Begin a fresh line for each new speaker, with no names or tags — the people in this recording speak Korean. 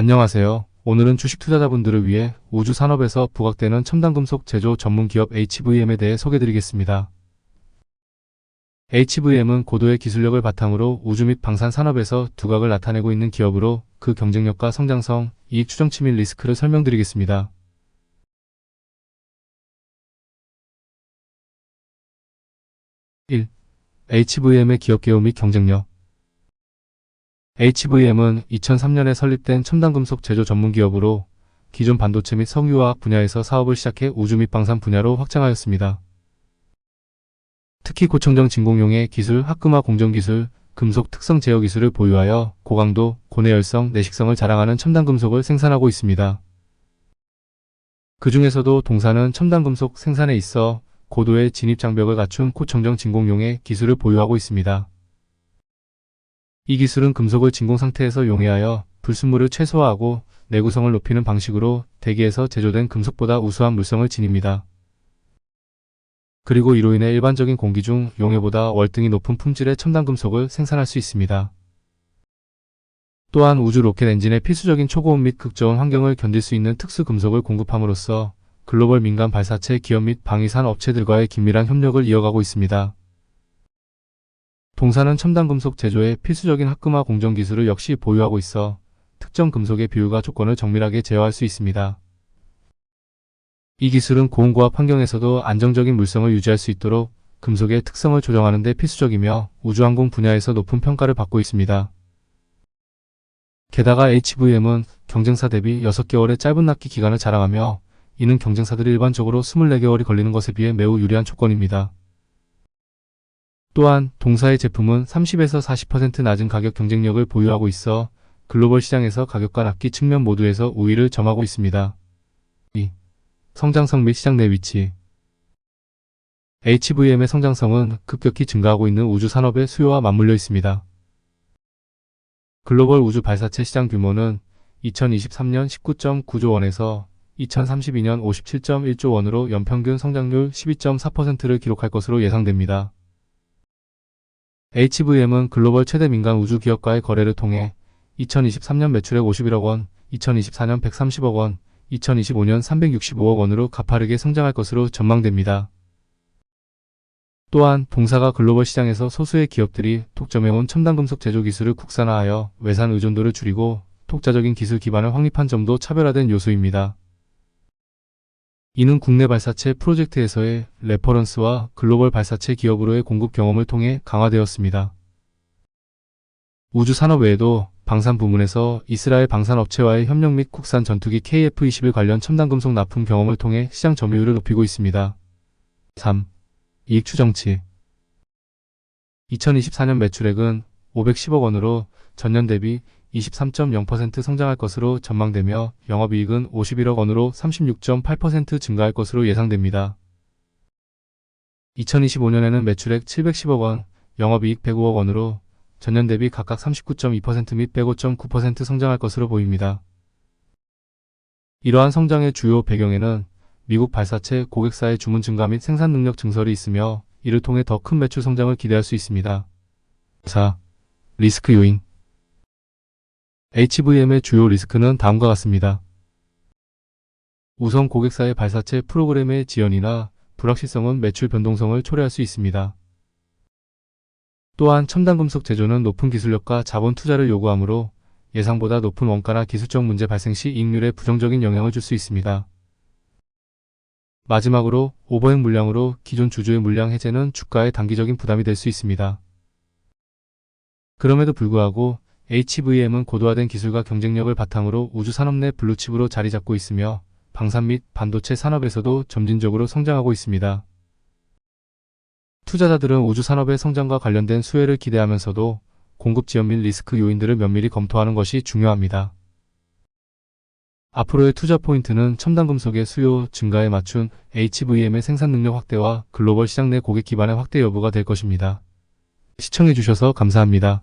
안녕하세요. 오늘은 주식 투자자분들을 위해 우주 산업에서 부각되는 첨단 금속 제조 전문 기업 HVM에 대해 소개드리겠습니다. HVM은 고도의 기술력을 바탕으로 우주 및 방산 산업에서 두각을 나타내고 있는 기업으로 그 경쟁력과 성장성, 이익 추정치 및 리스크를 설명드리겠습니다. (1) HVM의 기업 개요 및 경쟁력 HVM은 2003년에 설립된 첨단금속 제조 전문 기업으로 기존 반도체 및 석유화학 분야에서 사업을 시작해 우주 및 방산 분야로 확장하였습니다. 특히 고청정 진공용의 기술, 합금화 공정 기술, 금속 특성 제어 기술을 보유하여 고강도, 고내열성, 내식성을 자랑하는 첨단 금속을 생산하고 있습니다. 그 중에서도 동사는 첨단 금속 생산에 있어 고도의 진입 장벽을 갖춘 고청정 진공용의 기술을 보유하고 있습니다. 이 기술은 금속을 진공 상태에서 용해하여 불순물을 최소화하고 내구성을 높이는 방식으로 대기에서 제조된 금속보다 우수한 물성을 지닙니다. 그리고 이로 인해 일반적인 공기 중 용해보다 월등히 높은 품질의 첨단 금속을 생산할 수 있습니다. 또한 우주 로켓 엔진의 필수적인 초고온 및 극저온 환경을 견딜 수 있는 특수 금속을 공급함으로써 글로벌 민간 발사체 기업 및 방위산 업체들과의 긴밀한 협력을 이어가고 있습니다. 동사는 첨단 금속 제조에 필수적인 합금화 공정 기술을 역시 보유하고 있어 특정 금속의 비율과 조건을 정밀하게 제어할 수 있습니다. 이 기술은 고온고압 환경에서도 안정적인 물성을 유지할 수 있도록 금속의 특성을 조정하는 데 필수적이며 우주항공 분야에서 높은 평가를 받고 있습니다. 게다가 HVM은 경쟁사 대비 6개월의 짧은 납기 기간을 자랑하며 이는 경쟁사들이 일반적으로 24개월이 걸리는 것에 비해 매우 유리한 조건입니다. 또한 동사의 제품은 30에서 40% 낮은 가격 경쟁력을 보유하고 있어 글로벌 시장에서 가격과 납기 측면 모두에서 우위를 점하고 있습니다. 2. 성장성 및 시장 내 위치 HVM의 성장성은 급격히 증가하고 있는 우주 산업의 수요와 맞물려 있습니다. 글로벌 우주 발사체 시장 규모는 2023년 19.9조 원에서 2032년 57.1조 원으로 연평균 성장률 12.4%를 기록할 것으로 예상됩니다. HVM은 글로벌 최대 민간 우주 기업과의 거래를 통해 2023년 매출액 51억 원, 2024년 130억 원, 2025년 365억 원으로 가파르게 성장할 것으로 전망됩니다. 또한 동사가 글로벌 시장에서 소수의 기업들이 독점해온 첨단금속 제조 기술을 국산화하여 외산 의존도를 줄이고 독자적인 기술 기반을 확립한 점도 차별화된 요소입니다. 이는 국내 발사체 프로젝트에서의 레퍼런스와 글로벌 발사체 기업으로의 공급 경험을 통해 강화되었습니다. 우주 산업 외에도 방산 부문에서 이스라엘 방산 업체와의 협력 및 국산 전투기 KF-21 관련 첨단 금속 납품 경험을 통해 시장 점유율을 높이고 있습니다. 3. 이익 추정치 2024년 매출액은 510억 원으로 전년 대비 23.0% 성장할 것으로 전망되며 영업이익은 51억 원으로 36.8% 증가할 것으로 예상됩니다. 2025년에는 매출액 710억 원, 영업이익 105억 원으로 전년 대비 각각 39.2%및 105.9% 성장할 것으로 보입니다. 이러한 성장의 주요 배경에는 미국 발사체 고객사의 주문 증가 및 생산 능력 증설이 있으며 이를 통해 더 큰 매출 성장을 기대할 수 있습니다. 4. 리스크 요인 HVM의 주요 리스크는 다음과 같습니다. 우선 고객사의 발사체 프로그램의 지연이나 불확실성은 매출 변동성을 초래할 수 있습니다. 또한 첨단 금속 제조는 높은 기술력과 자본 투자를 요구하므로 예상보다 높은 원가나 기술적 문제 발생 시 이익률에 부정적인 영향을 줄 수 있습니다. 마지막으로 오버행 물량으로 기존 주주의 물량 해제는 주가에 단기적인 부담이 될 수 있습니다. 그럼에도 불구하고 HVM은 고도화된 기술과 경쟁력을 바탕으로 우주 산업 내 블루칩으로 자리 잡고 있으며 방산 및 반도체 산업에서도 점진적으로 성장하고 있습니다. 투자자들은 우주 산업의 성장과 관련된 수혜를 기대하면서도 공급 지연 및 리스크 요인들을 면밀히 검토하는 것이 중요합니다. 앞으로의 투자 포인트는 첨단 금속의 수요 증가에 맞춘 HVM의 생산 능력 확대와 글로벌 시장 내 고객 기반의 확대 여부가 될 것입니다. 시청해주셔서 감사합니다.